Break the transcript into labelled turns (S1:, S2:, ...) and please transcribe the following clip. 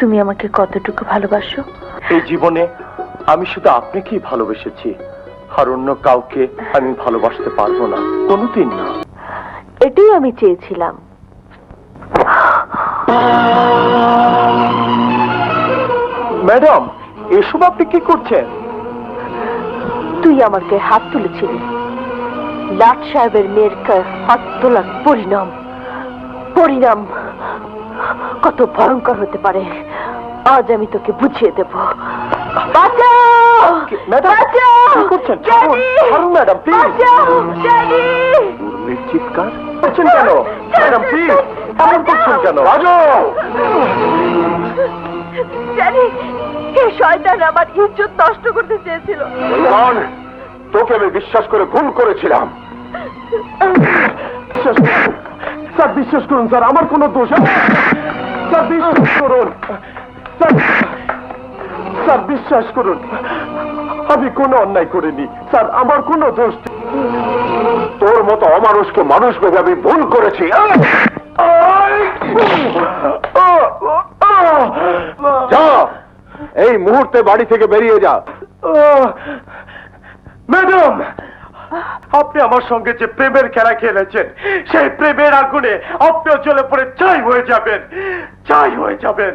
S1: তুমি আমাকে কতটুকু ভালোবাসো?
S2: এই জীবনে আমি শুধু আপনাকেই ভালোবেসেছি আর অন্য কাউকে আমি ভালোবাসতে পারব না কোনোদিন না।
S1: এটাই আমি চেয়েছিলাম।
S2: ম্যাডাম এসব আপনি কি করছেন?
S1: তুই আমাকে হাত তুলেছিলি। লাট সাহেবের মেয়ের হাত তোলার পরিণাম। পরিণাম। কত ভয়ঙ্কর হতে পারে। আজ আমি তোকে বুঝিয়ে দেব।
S2: চিৎকার করছেন? কেন? ম্যাডাম প্লিজ এমন করছেন কেন? রাজু
S1: এই শয়তান আমার ইজ্জত নষ্ট করতে চেয়েছিল।
S2: তোকে আমি বিশ্বাস করে ভুল করেছিলাম। স্যার বিশ্বাস করুন স্যার আমার কোনো দোষ স্যার বিশ্বাস করুন। স্যার বিশ্বাস করুন। আমি কোনো অন্যায় করিনি। স্যার, আমার কোনো দোষ তোর মতো অমানুষকে মানুষ ভেবে আমি ভুল করেছি। যা! এই মুহূর্তে বাড়ি থেকে বেরিয়ে যা। ম্যাডাম! আপনি আমার সঙ্গে যে প্রেমের খেলা খেলেছেন, সেই প্রেমের আগুনে আপনিও চলে পড়ে, চাই হয়ে যাবেন, চাই হয়ে যাবেন।